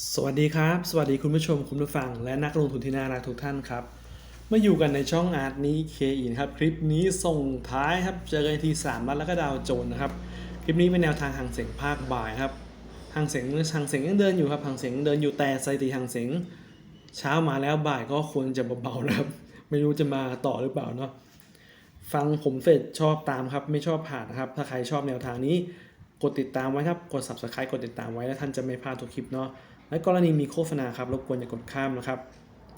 สวัสดีครับ สวัสดีคุณผู้ชมคุณผู้ฟัง และนักลงทุนที่น่ารักทุกท่านครับมาอยู่กันในช่องอาร์ตนี้เคอีนครับ คลิปนี้ส่งท้ายครับ เจอกันที่3นัดแล้วก็ดาวโจน์นะครับ คลิปนี้เป็นแนวทางหางเสียงภาคบ่ายครับหางเสียงหางเสียงยังเดินอยู่ครับหางเสียงยังเดินอยู่แต่สถิติหางเสียงเช้ามาแล้วบ่ายก็ควรจะเบาๆนะครับ ไม่รู้จะมาต่อหรือเปล่าเนาะฟังผมเสร็จชอบตามครับ ไม่ชอบผ่านนะครับ ถ้าใครชอบแนวทางนี้ กดติดตามไว้ครับ กด subscribe กดติดตามไว้แล้วท่านจะไม่พลาดทุกคลิปเนาะ และกรณีมีโฆษณาครับรบกวนอย่ากดข้ามนะครับ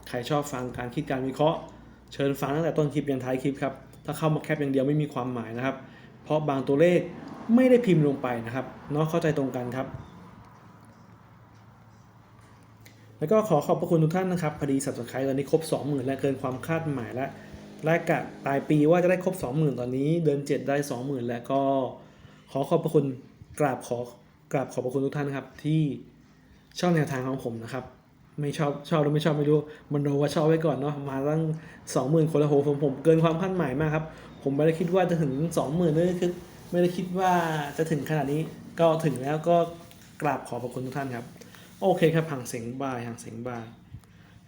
ใครชอบฟังการคิดการวิเคราะห์ เชิญฟังตั้งแต่ต้นคลิปยันท้ายคลิปครับ ถ้าเข้ามาแคปอย่างเดียวไม่มีความหมายนะครับ เพราะบางตัวเลขไม่ได้พิมพ์ลงไปนะครับเนาะเข้าใจตรงกันครับ แล้วก็ขอขอบพระคุณทุกท่านนะครับ พอดี subscribe ตอนนี้ครบ 20,000 แล้วเกินความคาดหมายแล้วและกะปลายปีว่าจะได้ครบ 20,000 ตอนนี้เดือน 7 ได้ 20,000 แล้วก็ขอขอบพระคุณ กราบขอกราบขอบพระคุณทุกท่านนะครับ ที่ชอบแนวทางของผมนะครับ ไม่ชอบชอบหรือไม่ชอบไม่รู้มันโดว่าชอบไว้ก่อนเนาะมาตั้ง20,000คนละโหผมผมเกินความคาดหมายมากครับ ผมไม่ได้คิดว่าจะถึง20,000เลยคือไม่ได้คิดว่าจะถึงขนาดนี้ก็ถึงแล้วก็กราบขอบพระคุณทุกท่านครับ โอเคครับห่างเสียงบ่ายห่างเสียงบ่าย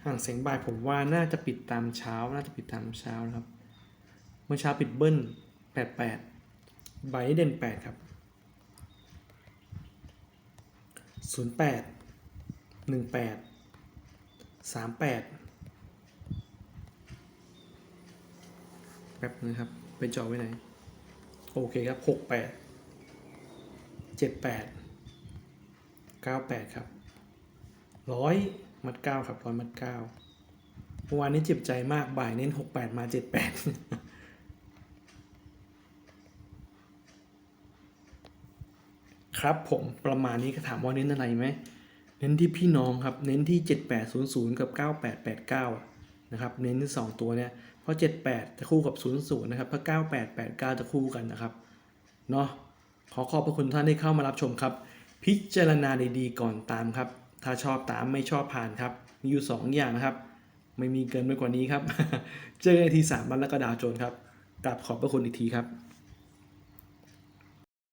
ห่างเสียงบ่ายผมว่าน่าจะปิดตามเช้า น่าจะปิดตามเช้านะครับ เมื่อเช้าปิดเบิ้ลแปดแปดบ่ายนี้เด่นแปดครับ ศูนย์แปดหนึ่งแปดสามแปดแป๊บนึงครับไปจอไว้ไหน โอเคครับหกแปดเจ็ดแปดเก้าแปดครับร้อยมัดเก้าครับร้อยมัดเก้าเมื่อวานนี้เจ็บใจมากบ่ายเน้นหกแปดมาเจ็ดแปด ครับผมประมาณนี้ก็ถามว่าเน้นอะไรไหมเน้นที่พี่น้องครับ เน้นที่ 7800 กับ 9889 นะครับ เน้นที่ 2 ตัวเนี่ย เพราะ 78 จะคู่กับ 00 นะครับ เพราะ 9889 จะคู่กันนะครับ เนาะขอขอบพระคุณท่านที่เข้ามารับชมครับ พิจารณาดีๆก่อนตามครับ ถ้าชอบตามไม่ชอบผ่านครับ มีอยู่ 2 อย่างนะครับ ไม่มีเกินไปกว่านี้ครับ เจอกันอีกที3วันแล้วก็ดาวโจนครับ กลับขอบพระคุณอีกทีครับ